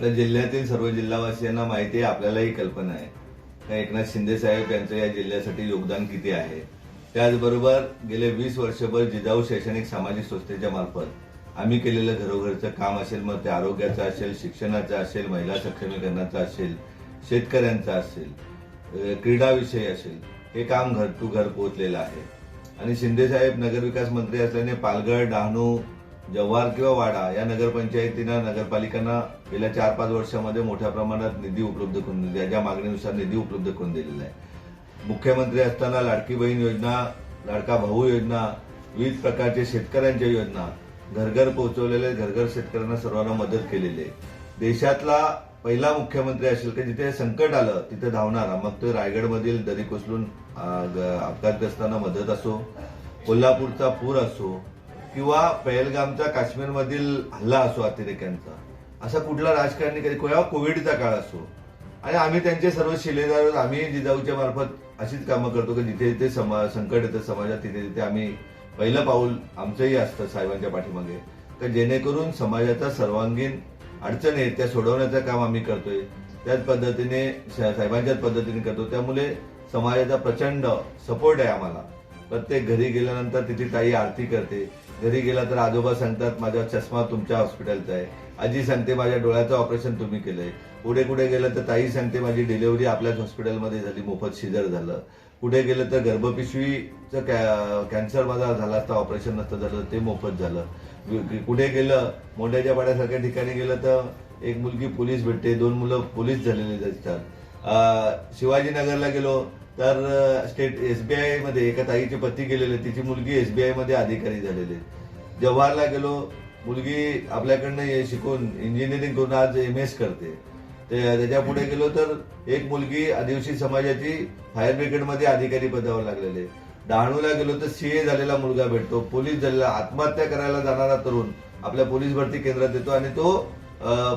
आपल्या जिल्ह्यातील सर्व जिल्हावासियांना माहिती आहे आपल्यालाही कल्पना आहे. का एकनाथ शिंदे साहेब यांचं या जिल्ह्यासाठी योगदान किती आहे? त्याचबरोबर गेले वीस वर्षभर जिजाऊ शैक्षणिक सामाजिक संस्थेच्या मार्फत आम्ही केलेलं घरोघरचं काम असेल मग ते आरोग्याचं असेल शिक्षणाचं असेल महिला सक्षमीकरणाचं असेल शेतकऱ्यांचं असेल क्रीडाविषयी असेल हे काम घर टू घर पोहोचलेलं आहे. आणि शिंदे साहेब नगरविकास मंत्री असल्याने पालघर डहाणू जव्हार किंवा वाडा या नगरपंचायतीनं नगरपालिकांना गेल्या चार पाच वर्षामध्ये मोठ्या प्रमाणात निधी उपलब्ध करून दिली ज्या मागणीनुसार निधी उपलब्ध करून दिलेला आहे. मुख्यमंत्री असताना लाडकी बहीण योजना लाडका भाऊ योजना विविध प्रकारचे शेतकऱ्यांच्या योजना घरघर पोहोचवलेले घरघर शेतकऱ्यांना सर्वांना मदत केलेली आहे. देशातला पहिला मुख्यमंत्री असेल की जिथे संकट आलं तिथे धावणारा. मग तो रायगडमधील दरी कोसलून अपघातग्रस्तांना मदत असो कोल्हापूरचा पूर असो किंवा पहलगामचा काश्मीरमधील हल्ला असो अतिरेक्यांचा असा कुठला राजकारणी कधी किंवा कोविडचा काळ असो आणि आम्ही त्यांचे सर्व शिलेदार आम्ही जिजाऊच्या मार्फत अशीच कामं करतो की जिथे जिथे समा संकट येतं समाजात तिथे तिथे आम्ही पहिलं पाऊल आमचंही असतं साहेबांच्या पाठीमागे. तर जेणेकरून समाजाचा सर्वांगीण अडचणी आहेत त्या सोडवण्याचं काम आम्ही करतोय. त्याच पद्धतीने साहेबांच्याच पद्धतीने करतो. त्यामुळे समाजाचा प्रचंड सपोर्ट आहे आम्हाला. प्रत्येक घरी गेल्यानंतर तिथे ताई आरती करते. घरी गेला तर आजोबा सांगतात माझा चष्मा तुमच्या हॉस्पिटलचा आहे. आजी सांगते माझ्या डोळ्याचं ऑपरेशन तुम्ही केलंय. पुढे कुठे गेलं तर ताई सांगते माझी डिलिव्हरी आपल्याच हॉस्पिटलमध्ये झाली मोफत शिजर झालं. कुठे गेलं तर गर्भपिशवीचं कॅ- कॅन्सर माझा झाला असता ऑपरेशन नसतं झालं ते मोफत झालं. कुठे गेलं? मोंड्याच्या पाड्यासारख्या ठिकाणी गेलं तर एक मुलगी पोलीस भेटते दोन मुलं पोलीस झालेली असतात शिवाजीनगरला गेलो तर स्टेट एसबीआयमध्ये एका ताईचे पती गेलेले तिची मुलगी एसबीआयमध्ये अधिकारी झालेली आहे. जवाहरला गेलो मुलगी आपल्याकडनं हे शिकून इंजिनिअरिंग करून आज एम एस करते. त्याच्या पुढे गेलो तर एक मुलगी आदिवासी समाजाची फायर ब्रिगेडमध्ये अधिकारी पदावर लागलेले डहाणूला गेलो तर सीए झालेला मुलगा भेटतो. पोलीस झालेला आत्महत्या करायला जाणारा तरुण आपल्या पोलीस भरती केंद्रात येतो आणि तो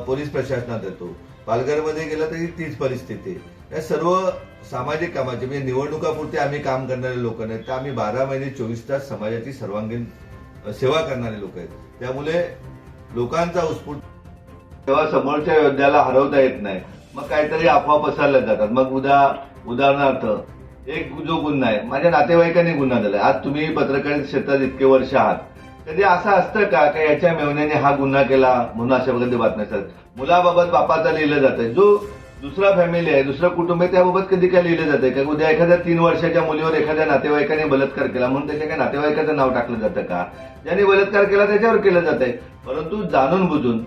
पोलीस प्रशासनात येतो. पालघरमध्ये गेला तरी तीच परिस्थिती या सर्व सामाजिक कामाचे म्हणजे निवडणुकापुरते आम्ही काम करणारे लोक नाहीत. तर आम्ही बारा महिने चोवीस तास समाजाची सर्वांगीण सेवा करणारे लोक आहेत. त्यामुळे लोकांचा उत्स्फूर्त तेव्हा समोरच्या योद्ध्याला हरवता येत नाही. मग काहीतरी अफवा पसरल्या जातात. मग उदा उदाहरणार्थ एक जो गुन्हा आहे माझ्या नातेवाईकांनी गुन्हा दिलाय आज तुम्ही पत्रकार क्षेत्रात इतके वर्ष आहात. कधी असं असतं का का याच्या मेवण्याने हा गुन्हा केला म्हणून अशा प्रकारचे बातम्या असतात मुलाबाबत बापाचा लिहिलं जातंय. जो दुसरा फॅमिली आहे दुसरं कुटुंब आहे त्याबाबत कधी काय लिहिलं जातं का उद्या एखाद्या तीन वर्षाच्या मुलीवर एखाद्या नातेवाईकाने बलात्कार केला म्हणून त्याच्या काही नातेवाईकाचं नाव टाकलं जातं का? ज्याने बलात्कार केला त्याच्यावर केलं जातंय. परंतु जाणून बुजून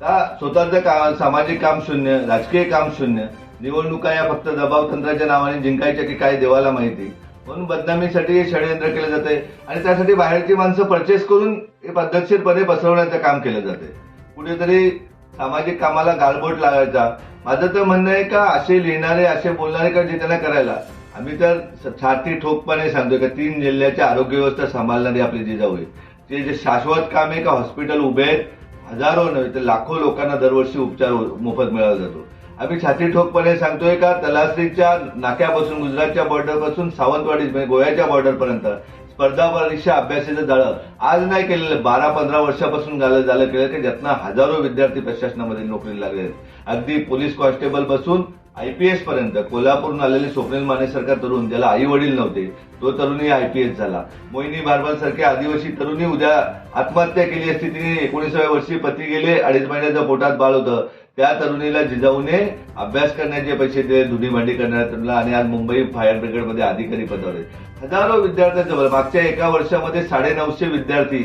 का स्वतःचं का सामाजिक काम शून्य राजकीय काम शून्य निवडणुका या फक्त दबाव तंत्राच्या नावाने जिंकायच्या की काय देवाला माहिती? म्हणून बदनामीसाठी हे षडयंत्र केलं जातंय. आणि त्यासाठी बाहेरची माणसं परचेस करून हे पद्धतशीरपणे पसरवण्याचं काम केलं जातंय. कुठेतरी सामाजिक कामाला गालबोट लावायचा माझं तर म्हणणं आहे का असे लिहिणारे असे बोलणारे का जे त्यांना करायला? आम्ही तर छाती ठोकपणे सांगतोय का तीन जिल्ह्याच्या आरोग्य व्यवस्था सांभाळणारी आपली जिजाऊ आहे. ते जे शाश्वत काम आहे का हॉस्पिटल उभे आहेत हजारो नव्हे तर लाखो लोकांना दरवर्षी उपचार मोफत मिळाला जातो. आम्ही छाती ठोकपणे सांगतोय का तलासरीच्या नाक्यापासून गुजरातच्या बॉर्डरपासून सावंतवाडी म्हणजे गोव्याच्या बॉर्डर पर्यंत स्पर्धा परीक्षा अभ्यासाचं जाळं. आज नाही केलेलं बारा पंधरा वर्षापासून झालं झालं केलं की ज्यातनं हजारो विद्यार्थी प्रशासनामध्ये नोकरीला लागले अगदी पोलीस कॉन्स्टेबलपासून आयपीएस पर्यंत कोल्हापूरून आलेले स्वप्नील मानेसारखा तरुण ज्याला आई वडील नव्हते तो तरुणी आयपीएस झाला. मोहिनी बारबाल सारख्या आदिवासी तरुणी उद्या आत्महत्या केली असती तिने एकोणीसाव्या वर्षी पती गेले अडीच महिन्याचं पोटात बाळ होतं. त्या तरुणीला जिजाऊने अभ्यास करण्याचे पैसे दिले धुनी भांडी करण्याला आणि आज मुंबई फायर ब्रिगेडमध्ये अधिकारी पदावर हजारो विद्यार्थ्यांजवळ मागच्या एका वर्षामध्ये साडेनऊशे विद्यार्थी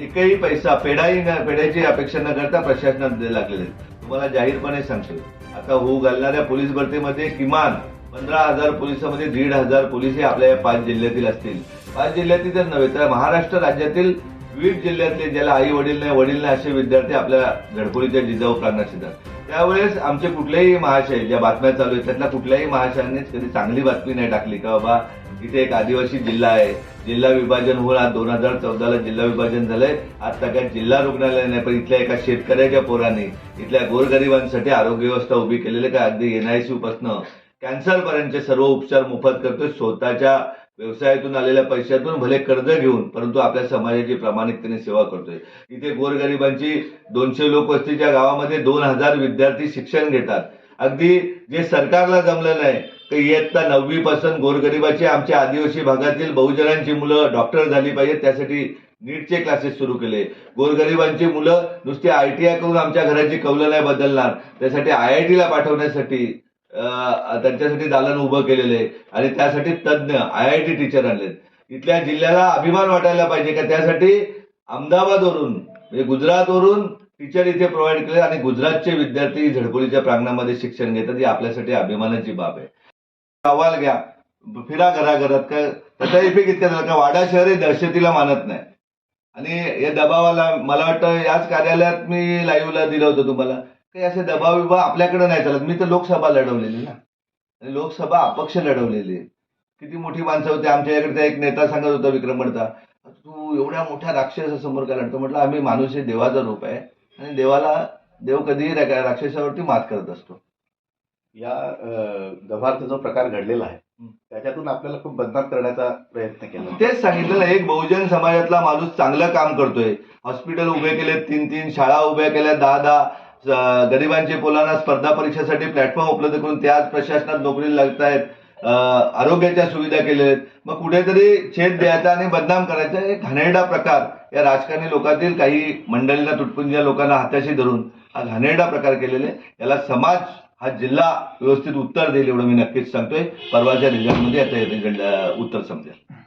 एकही पैसा पेडाही न पेड्याची अपेक्षा न करता प्रशासनात लागलेले तुम्हाला जाहीरपणे सांगतो. आता होऊ घालणाऱ्या पोलीस भरतीमध्ये किमान पंधरा हजार पोलिसांमध्ये दीड हजार पोलीस हे आपल्या या पाच जिल्ह्यातील असतील. पाच जिल्ह्यातील तर नव्हे तर महाराष्ट्र राज्यातील विविध जिल्ह्यातले ज्याला आई वडील नाही वडील नाही असे विद्यार्थी आपल्या धडकोलीच्या जिजाऊ प्रांगणात येतात. त्यावेळेस आमचे कुठलेही महाशय ज्या बातम्या चालू आहेत त्यातल्या कुठल्याही महाशयाने कधी चांगली बातमी नाही टाकली का बाबा? इथे एक आदिवासी जिल्हा आहे. जिल्हा विभाजन होऊन आज दोन हजार चौदाला जिल्हा विभाजन झालंय. आज काय जिल्हा रुग्णालय नाही पण इथल्या एका शेतकऱ्याच्या पोराने इथल्या गोरगरिबांसाठी आरोग्य व्यवस्था उभी केलेली काय अगदी एनआयसी पासनं कॅन्सर पर्यंतचे सर्व उपचार मोफत करतोय. स्वतःच्या व्यवसायातून आलेल्या पैशातून भले कर्ज घेऊन परंतु आपल्या समाजाची प्रामाणिकतेने सेवा करतोय. इथे गोरगरिबांची दोनशे लोकवस्तीच्या गावामध्ये दोन हजार विद्यार्थी शिक्षण घेतात. अगदी जे सरकारला जमलं नाही इयत्ता नववी पासून गोरगरिबाचे आमच्या आदिवासी भागातील बहुजनांची मुलं डॉक्टर झाली पाहिजेत. त्यासाठी नीटचे क्लासेस सुरू केले. गोरगरिबांची मुलं नुसती आय टी आय करून आमच्या घराची कौलं नाही बदलणार. त्यासाठी आय आय टीला पाठवण्यासाठी त्यांच्यासाठी दालन उभं केलेलं आहे. आणि त्यासाठी तज्ज्ञ आय आय टी टीचर आणलेत. इथल्या जिल्ह्याला अभिमान वाटायला पाहिजे का? त्यासाठी अहमदाबादवरून म्हणजे गुजरातवरून टीचर इथे प्रोव्हाइड केले आणि गुजरातचे विद्यार्थी झडपोलीच्या प्रांगणामध्ये शिक्षण घेतात. ही आपल्यासाठी अभिमानाची बाब आहे. अहवाल घ्या. फिरा घराघरात. का त्याचा इफेक्ट इतका झाला का वाडा शहर हे दहशतीला मानत नाही. आणि या दबावाला मला वाटतं याच कार्यालयात मी लाईव्हला दिलं होतं तुम्हाला. काही असे दबाव विभाग आपल्याकडे नाही चालत. मी तर लोकसभा लढवलेली ना. आणि लोकसभा अपक्ष लढवलेली. किती मोठी माणसं होती. आमच्या इकडचा एक नेता सांगत होता विक्रमणचा तू एवढ्या मोठ्या राक्षसासमोर काय लढतो? म्हटलं आम्ही माणूस हे देवाचा रूप आहे. आणि देवाला देव कधीही राक्षसावरती मात करत असतो. या अ, गव्हारचा जो प्रकार घडलेला आहे त्याच्यातून आपल्याला खूप बदनाम करण्याचा प्रयत्न केला. तेच सांगितलं ना एक बहुजन समाजातला माणूस चांगलं काम करतोय. हॉस्पिटल उभे केले तीन तीन शाळा उभ्या केल्या दहा दहा गरिबांचे पोलांना स्पर्धा परीक्षेसाठी प्लॅटफॉर्म उपलब्ध करून ते आज प्रशासनात नोकरीला लागत आहेत आरोग्याच्या सुविधा केलेल्या आहेत मग कुठेतरी छेद द्यायचा आणि बदनाम करायचा एक घाणेरडा प्रकार या राजकारणी लोकांतील काही मंडळींना तुटपुंज्या लोकांना हाताशी धरून हा घाणेरडा प्रकार केलेला आहे. याला समाज हा जिल्हा व्यवस्थित उत्तर देईल एवढं मी नक्कीच सांगतोय. परवाच्या रिझल्टमध्ये याचं रिझल्ट उत्तर समजेल.